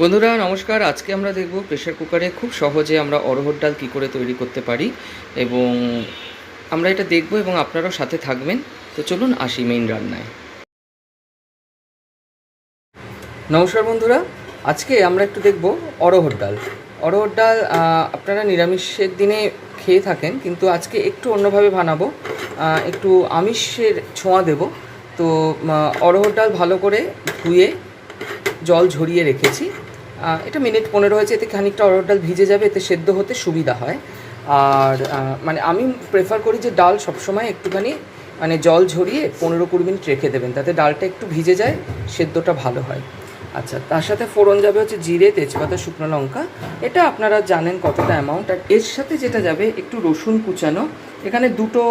বন্ধুরা, নমস্কার। আজকে আমরা দেখব প্রেশার কুকারে খুব সহজে আমরা অরহর ডাল কী করে তৈরি করতে পারি এবং আমরা এটা দেখব এবং আপনারাও সাথে থাকবেন। তো চলুন আসি মেইন রান্নায়। নমস্কার বন্ধুরা, আজকে আমরা একটু দেখব অরহর ডাল। অরহর ডাল আপনারা নিরামিষের দিনে খেয়ে থাকেন, কিন্তু আজকে একটু অন্যভাবে বানাবো। একটু আমিষের ছোঁয়া দেব। তো অরহর ডাল ভালো করে ধুয়ে জল ঝরিয়ে রেখেছি। এটা মিনিট পনেরো হয়েছে, এতে খানিকটা অরহর ডাল ভিজে যাবে, এতে সেদ্ধ হতে সুবিধা হয়। আর মানে আমি প্রেফার করি যে ডাল সবসময় একটুখানি মানে জল ঝরিয়ে পনেরো কুড়ি মিনিট রেখে দেবেন, তাতে ডালটা একটু ভিজে যায়, সেদ্ধটা ভালো হয়। আচ্ছা তার সাথে ফোড়ন যাবে হচ্ছে জিরে, তেজপাতা, শুকনো লঙ্কা। এটা আপনারা জানেন কতটা অ্যামাউন্ট আর এর সাথে যেটা যাবে, একটু রসুন কুচানো। এখানে দুটো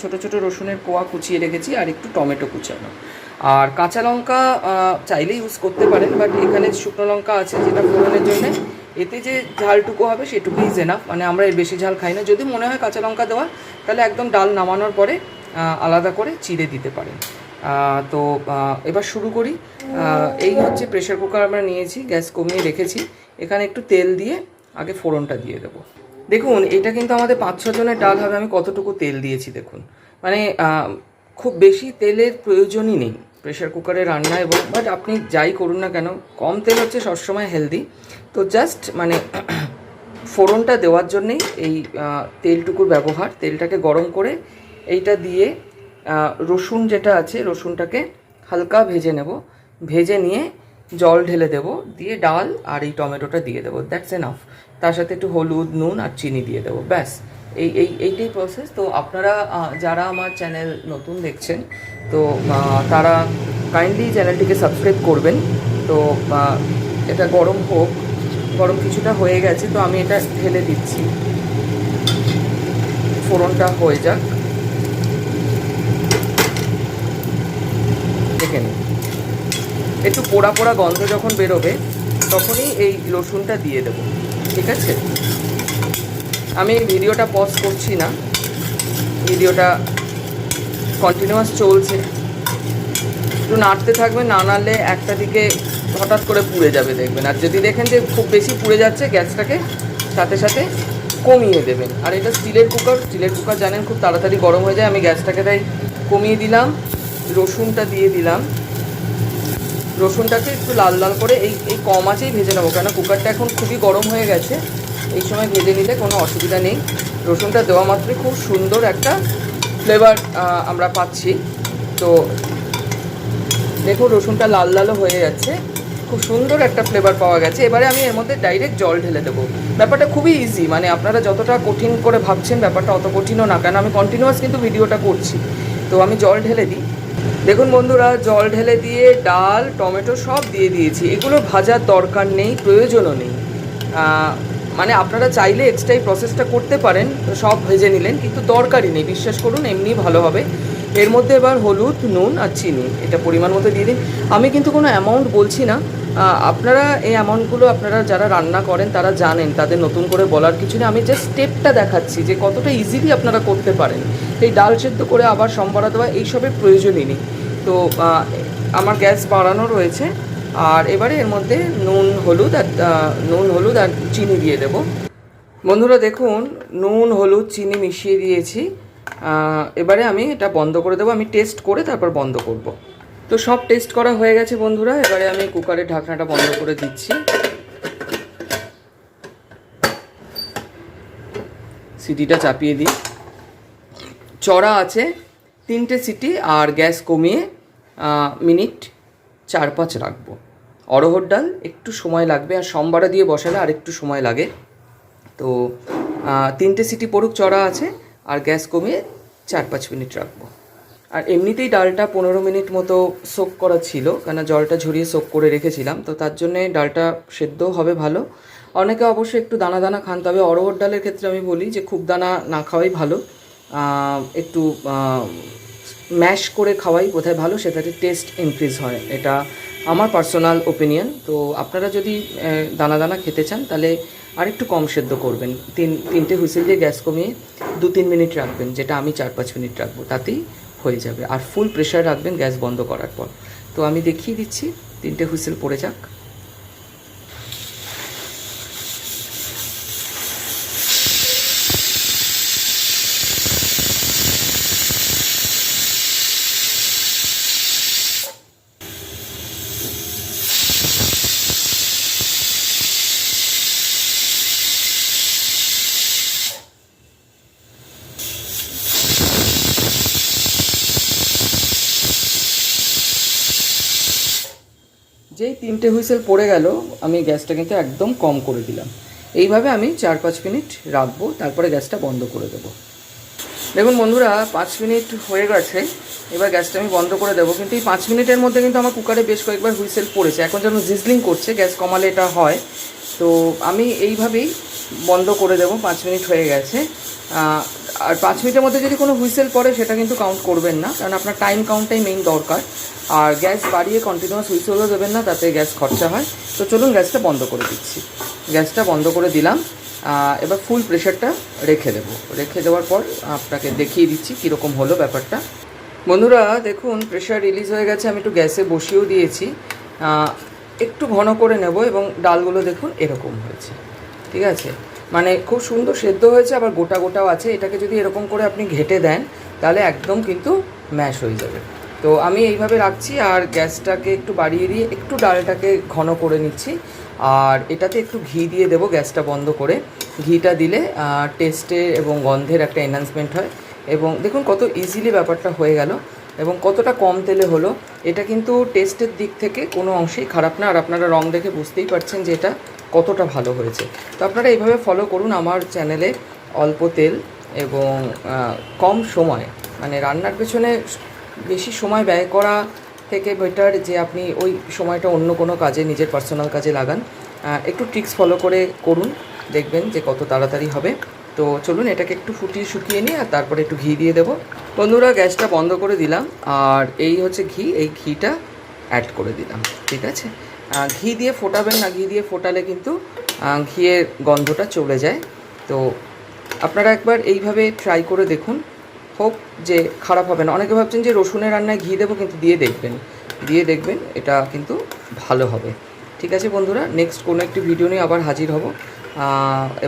ছোট ছোট রসুনের কোয়া কুচিয়ে রেখেছি, আর একটু টমেটো কুচানো। আর কাঁচা লঙ্কা চাইলে ইউজ করতে পারেন বাট এখানে শুকনো লঙ্কা আছে যেটা ফোড়নের জন্য। এতে যে ঝালটুকু হবে সেটুকুই জেনাফ মানে আমরা এর বেশি ঝাল খাই না। যদি মনে হয় কাঁচা লঙ্কা দেওয়া, তাহলে একদম ডাল নামানোর পরে আলাদা করে চিড়ে দিতে পারেন। তো এবার শুরু করি। এই হচ্ছে প্রেশার কুকার আমরা নিয়েছি, গ্যাস কমিয়ে রেখেছি। এখানে একটু তেল দিয়ে আগে ফোড়নটা দিয়ে দেবো। দেখুন, এটা কিন্তু আমাদের পাঁচ ছ জনের ডাল হবে, আমি কতটুকু তেল দিয়েছি দেখুন। মানে খুব বেশি তেলের প্রয়োজনই নেই। প্রেশার কুকারে রান্না এবং বাট আপনি যাই করুন না কেন, কম তেল হচ্ছে সবসময় হেলদি তো জাস্ট মানে ফোড়নটা দেওয়ার জন্যেই এই তেলটুকুর ব্যবহার, তেলটাকে গরম করে এইটা দিয়ে রসুন যেটা আছে রসুনটাকে হালকা ভেজে নেব। ভেজে নিয়ে জল ঢেলে দেব, দিয়ে ডাল আর এই টমেটোটা দিয়ে দেবো। দ্যাটস এনাফ তার সাথে একটু হলুদ, নুন আর চিনি দিয়ে দেবো। ব্যাস। এই এই, এইটাই প্রসেস তো আপনারা যারা আমার চ্যানেল নতুন দেখছেন, তো তারা কাইন্ডলি চ্যানেলটিকে সাবস্ক্রাইব করবেন। তো এটা গরম হোক, গরম কিছুটা হয়ে গেছে, তো আমি এটা ঢেলে দিচ্ছি। ফোড়নটা হয়ে যাক। দেখে নিন। একটু পোড়া পোড়া গন্ধ যখন বেরোবে, তখনই এই রসুনটা দিয়ে দেবো। ঠিক আছে? আমি ভিডিওটা পজ করছি না। ভিডিওটা কন্টিনিউয়াস চলছে। একটু নাড়তে থাকবে, না নাড়লে একটা দিকে হঠাৎ করে পুড়ে যাবে দেখবেন। আর যদি দেখেন যে খুব বেশি পুড়ে যাচ্ছে, গ্যাসটাকে সাথে সাথে কমিয়ে দেবেন। আর এটা স্টিলের কুকার স্টিলের কুকার জানেন খুব তাড়াতাড়ি গরম হয়ে যায়। আমি গ্যাসটাকে তাই কমিয়ে দিলাম, রসুনটা দিয়ে দিলাম। রসুনটাকে একটু লাল লাল করে এই এই কম আঁচেই ভেজে নেব। কেন কুকারটা এখন খুবই গরম হয়ে গেছে। এই সময় ভেজে নিলে কোনো অসুবিধা নেই। রসুনটা দেওয়া মাত্রই খুব সুন্দর একটা ফ্লেভার আমরা পাচ্ছি। তো দেখুন, রসুনটা লাল লালও হয়ে যাচ্ছে। খুব সুন্দর একটা ফ্লেভার পাওয়া গেছে। এবারে আমি এর মধ্যে ডাইরেক্ট জল ঢেলে দেবো। ব্যাপারটা খুবই ইজি মানে আপনারা যতটা কঠিন করে ভাবছেন, ব্যাপারটা অত কঠিনও না। কেন আমি কন্টিনিউয়াস কিন্তু ভিডিওটা করছি। তো আমি জল ঢেলে দিই। দেখুন বন্ধুরা, জল ঢেলে দিয়ে ডাল, টমেটো সব দিয়ে দিয়েছি। এগুলো ভাজার দরকার নেই, প্রয়োজনও নেই। মানে আপনারা চাইলে এক্সট্রা প্রসেসটা করতে পারেন, সব ভেজে নিলেন, কিন্তু দরকারই নেই, বিশ্বাস করুন এমনি ভালো হবে। এর মধ্যে এবার হলুদ, নুন আর চিনি, এটা পরিমাণ মতো দিয়ে দিন। আমি কিন্তু কোনো অ্যামাউন্ট বলছি না আপনারা এই অ্যামাউন্টগুলো আপনারা যারা রান্না করেন, তারা জানেন, তাদের নতুন করে বলার কিছু নেই। আমি জাস্ট স্টেপটা দেখাচ্ছি যে কতটা ইজিলি আপনারা করতে পারেন। এই ডাল সেদ্ধ করে আবার সম্বরা দেওয়া এইসবের প্রয়োজনই নেই। তো আমার গ্যাস বাড়ানো রয়েছে। আর এবারে এর মধ্যে নুন, হলুদ আর নুন, হলুদ আর চিনি দিয়ে দেব। বন্ধুরা দেখুন, নুন, হলুদ, চিনি মিশিয়ে দিয়েছি। এবারে আমি এটা বন্ধ করে দেবো। আমি টেস্ট করে তারপর বন্ধ করব। তো সব টেস্ট করা হয়ে গেছে বন্ধুরা, এবারে আমি কুকারের ঢাকনাটা বন্ধ করে দিচ্ছি। সিটিটা চাপিয়ে দিই। চড়া আছে, তিনটে সিটি আর গ্যাস কমিয়ে মিনিট চার পাঁচ রাখব। অরহর ডাল, একটু সময় লাগবে, আর সোমবারে দিয়ে বসালে আর একটু সময় লাগে। তো তিনটে সিটি পড়ুক, চড়া আছে, আর গ্যাস কমিয়ে চার পাঁচ মিনিট রাখব। আর এমনিতেই ডালটা পনেরো মিনিট মতো সোক করা ছিল কেন জলটা ঝরিয়ে সোক করে রেখেছিলাম, তো তার জন্যে ডালটা সেদ্ধও হবে ভালো। অনেকে অবশ্যই একটু দানা দানা খান, তবে অরহর ডালের ক্ষেত্রে আমি বলি যে খুব দানা না খাওয়াই ভালো। একটু ম্যাশ করে খাওয়াই বোধহয় ভালো, সেটাতে টেস্ট ইনক্রিজ হয়, এটা আমার পার্সোনাল ওপিনিয়ন তো আপনারা যদি দানা দানা খেতে চান, তাহলে আরেকটু কম সেদ্ধ করবেন। তিন, তিনটে হুইসেল দিয়ে গ্যাস কমিয়ে দু তিন মিনিট রাখবেন, যেটা আমি চার পাঁচ মিনিট রাখব, তাতেই হয়ে যাবে। আর ফুল প্রেশার রাখবেন গ্যাস বন্ধ করার পর। তো আমি দেখিয়ে দিচ্ছি, তিনটে হুইসেল পড়ে যাক। যেই তিনটে হুইসেল পড়ে গেল, আমি গ্যাসটা কিন্তু একদম কম করে দিলাম। এইভাবে আমি চার পাঁচ মিনিট রাখব, তারপরে গ্যাসটা বন্ধ করে দেবো। দেখুন বন্ধুরা, পাঁচ মিনিট হয়ে গেছে, এবার গ্যাসটা আমি বন্ধ করে দেবো। কিন্তু এই পাঁচ মিনিটের মধ্যে কিন্তু আমার কুকারে বেশ কয়েকবার হুইসেল পড়েছে। এখন যেন জিজলিং করছে, গ্যাস কমালে এটা হয়। তো আমি এইভাবেই বন্ধ করে দেবো, পাঁচ মিনিট হয়ে গেছে। আর পাঁচ মিনিটের মধ্যে যদি কোনো হুইসেল পড়ে, সেটা কিন্তু কাউন্ট করবেন না, কারণ আপনার টাইম কাউন্টটাই মেইন দরকার। আর গ্যাস বাড়িয়ে কন্টিনিউয়াস হুইসেলও দেবেন না, তাতে গ্যাস খরচা হয়। তো চলুন গ্যাসটা বন্ধ করে দিচ্ছি। গ্যাসটা বন্ধ করে দিলাম। এবার ফুল প্রেশারটা রেখে দেবো। রেখে দেওয়ার পর আপনাকে দেখিয়ে দিচ্ছি কীরকম হলো ব্যাপারটা। বন্ধুরা, দেখুন প্রেশার রিলিজ হয়ে গেছে, আমি একটু গ্যাসে বসিয়েও দিয়েছি। একটু ঘন করে নেব এবং ডালগুলো দেখুন এরকম হয়েছে। ঠিক আছে? মানে খুব সুন্দর সেদ্ধ হয়েছে, আবার গোটা গোটাও আছে। এটাকে যদি এরকম করে আপনি ঘেটে দেন, তাহলে একদম কিন্তু ম্যাশ হয়ে যাবে। তো আমি এইভাবে রাখছি, আর গ্যাসটাকে একটু বাড়িয়ে দিয়ে একটু ডালটাকে ঘন করে নিচ্ছি। আর এটাতে একটু ঘি দিয়ে দেবো গ্যাসটা বন্ধ করে। ঘিটা দিলে টেস্টে এবং গন্ধের একটা এনহান্সমেন্ট হয়। এবং দেখুন কত ইজিলি ব্যাপারটা হয়ে গেল, এবং কতটা কম তেলে হলো। এটা কিন্তু টেস্টের দিক থেকে কোনো অংশেই খারাপ না, আর আপনারা রং দেখে বুঝতেই পারছেন যে এটা কতটা ভালো হয়েছে। তো আপনারা এইভাবে ফলো করুন আমার চ্যানেলে অল্প তেল এবং কম সময়। মানে রান্নার পেছনে বেশি সময় ব্যয় করা থেকে বেটার যে আপনি ওই সময়টা অন্য কোনো কাজে, নিজের পার্সোনাল কাজে লাগান। একটু ট্রিক্স ফলো করে করুন, দেখবেন যে কত তাড়াতাড়ি হবে। তো চলুন এটাকে একটু ফুটিয়ে শুকিয়ে নিয়ে আর তারপরে একটু ঘি দিয়ে দেবো। বন্ধুরা, গ্যাসটা বন্ধ করে দিলাম। আর এই হচ্ছে ঘি, এই ঘিটা অ্যাড করে দিলাম। ঠিক আছে? ঘি দিয়ে ফোটাবেন না, ঘি দিয়ে ফোটালে কিন্তু ঘিয়ের গন্ধটা চলে যায়। তো আপনারা একবার এইভাবে ট্রাই করে দেখুন। হোক যে খারাপ হবে না। অনেকে ভাবছেন যে রসুনের রান্নায় ঘি দেবো, কিন্তু দিয়ে দেখবেন। দিয়ে দেখবেন, এটা কিন্তু ভালো হবে। ঠিক আছে বন্ধুরা নেক্সট কোনো একটি ভিডিও নিয়ে আবার হাজির হব।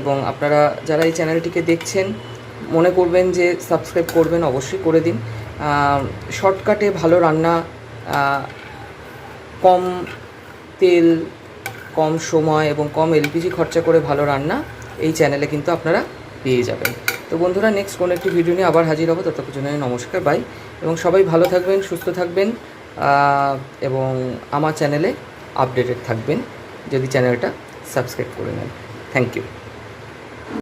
এবং আপনারা যারা এই চ্যানেলটিকে দেখছেন, মনে করবেন যে সাবস্ক্রাইব করবেন, অবশ্যই করে দিন। শর্টকাটে ভালো রান্না কম তেল, কম সময় এবং কম এলপিজি খরচা করে ভালো রান্না এই চ্যানেলে কিন্তু আপনারা পেয়ে যাবেন। তো বন্ধুরা নেক্সট কোনো একটি ভিডিও নিয়ে আবার হাজির হব। ততক্ষণ জন্য নমস্কার বাই এবং সবাই ভালো থাকবেন, সুস্থ থাকবেন এবং আমার চ্যানেলে আপডেটেড থাকবেন। যদি চ্যানেলটা সাবস্ক্রাইব করে নেন। Thank you